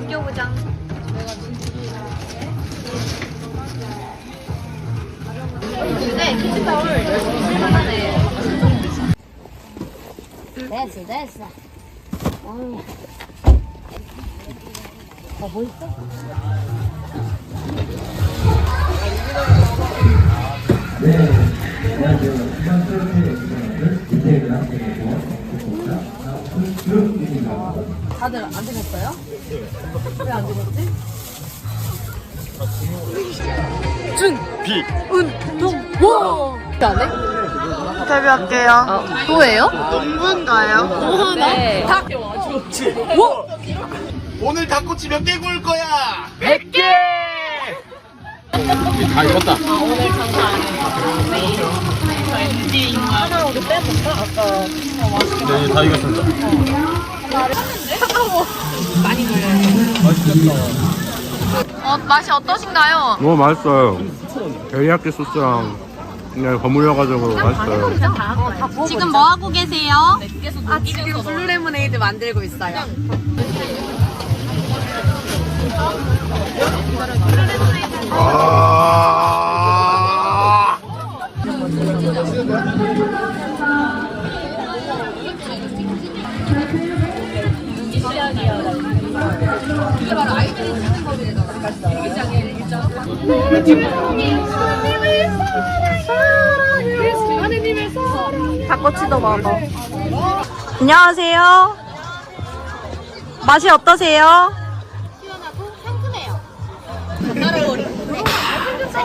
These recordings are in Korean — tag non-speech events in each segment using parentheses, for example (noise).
구겨보자. 네, 키즈타올 열심히 쓸만하네. 됐어 됐어 어. 더뭐 있어? 다들 안 드셨어요? 왜안 드셨지? 비. 안 해? 데뷔할게요. 또예요? 농부인가요? 네. 오늘 닭꼬치 몇 개 구울 거야? 100개! 다 익었다. 네, 다 익었습니다. (laughs) 어, 맛이 어떠신가요? 너무 맛있어요. 데리야끼 소스랑 그냥 버무려가지고 맛있어요. 지금 뭐 하고 계세요? 아, 지금 블루 레모네이드 만들고 있어요. 아~ 닭꼬치도 먹어. 안녕하세요. 맛이 어떠세요?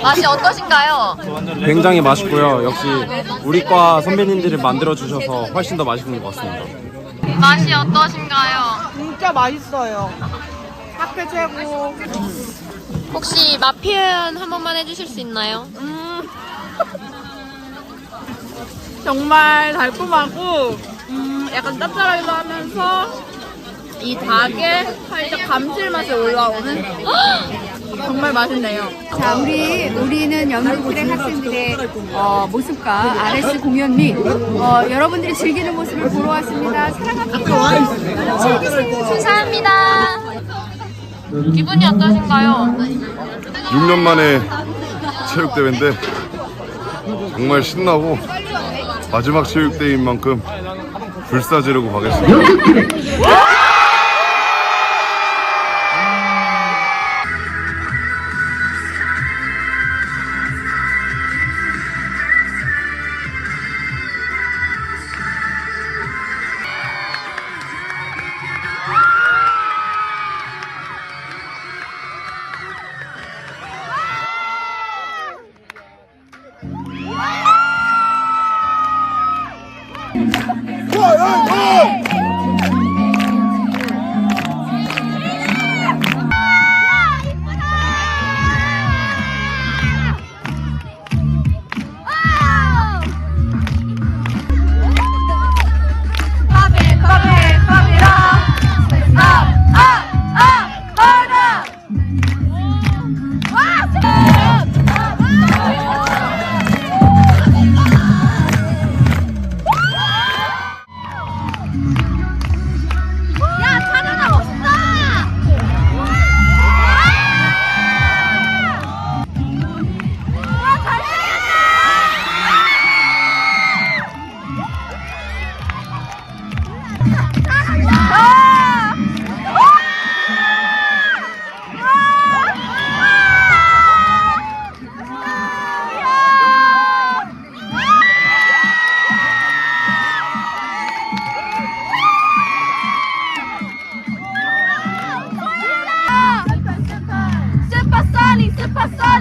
맛이 어떠신가요? 굉장히 맛있고요. 역시 우리 과 선배님들이 만들어 주셔서 훨씬 더 맛있는 것 같습니다. 맛이 어떠신가요? 진짜 맛있어요. 최고. 혹시 맛 표현 한 번만 해주실 수 있나요? 정말 달콤하고 음, 약간 짭짤하기도 하면서 이 닭의 살짝 감칠맛이 올라오는 정말 맛있네요. 자, 우리 우리는 연극트랙 학생들의 어, 모습과 RS 공연 및 어, 여러분들이 즐기는 모습을 보러 왔습니다. 사랑합니다. 감사합니다. 기분이 어떠신가요? 6년 만에 체육대회인데 정말 신나고 마지막 체육대회인 만큼 불사지르고 가겠습니다.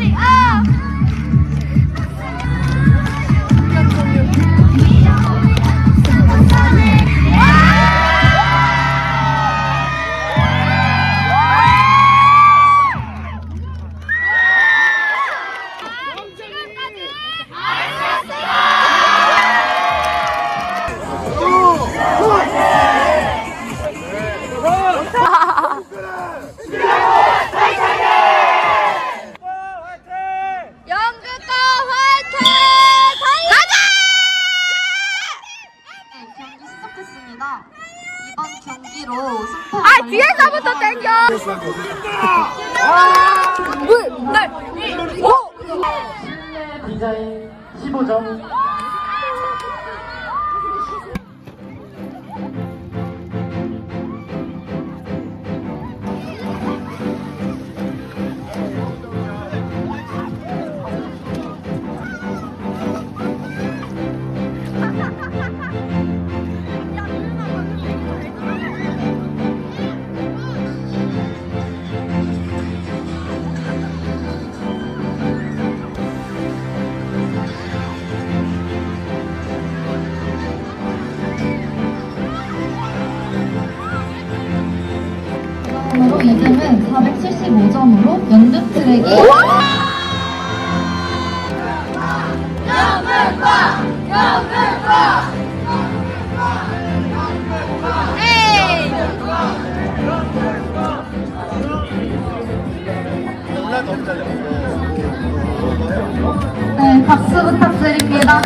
Ready! Oh! 디자인 15점. 이즘은 475점으로 연극 트랙이 네, 박수 부탁드립니다.